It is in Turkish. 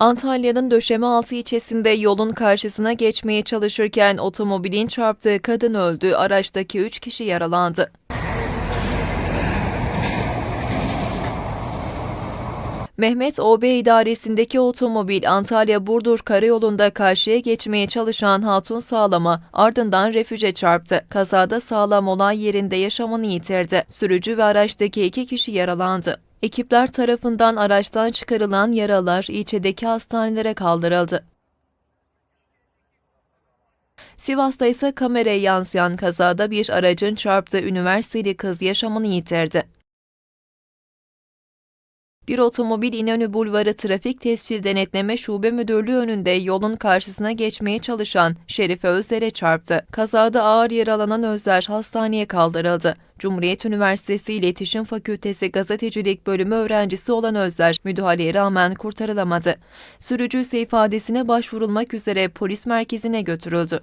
Antalya'nın Döşemealtı ilçesinde yolun karşısına geçmeye çalışırken otomobilin çarptığı kadın öldü, araçtaki 3 kişi yaralandı. Mehmet OB idaresindeki otomobil Antalya Burdur Karayolu'nda karşıya geçmeye çalışan Hatun Sağlam'a ardından refüje çarptı. Kazada Sağlam olay yerinde yaşamını yitirdi. Sürücü ve araçtaki iki kişi yaralandı. Ekipler tarafından araçtan çıkarılan yaralar ilçedeki hastanelere kaldırıldı. Sivas'ta ise kameraya yansıyan kazada bir aracın çarptığı üniversiteli kız yaşamını yitirdi. Bir otomobil İnönü Bulvarı Trafik Tescil Denetleme Şube Müdürlüğü önünde yolun karşısına geçmeye çalışan Şerife Özler'e çarptı. Kazada ağır yaralanan Özler hastaneye kaldırıldı. Cumhuriyet Üniversitesi İletişim Fakültesi Gazetecilik Bölümü öğrencisi olan Özler müdahaleye rağmen kurtarılamadı. Sürücü ise ifadesine başvurulmak üzere polis merkezine götürüldü.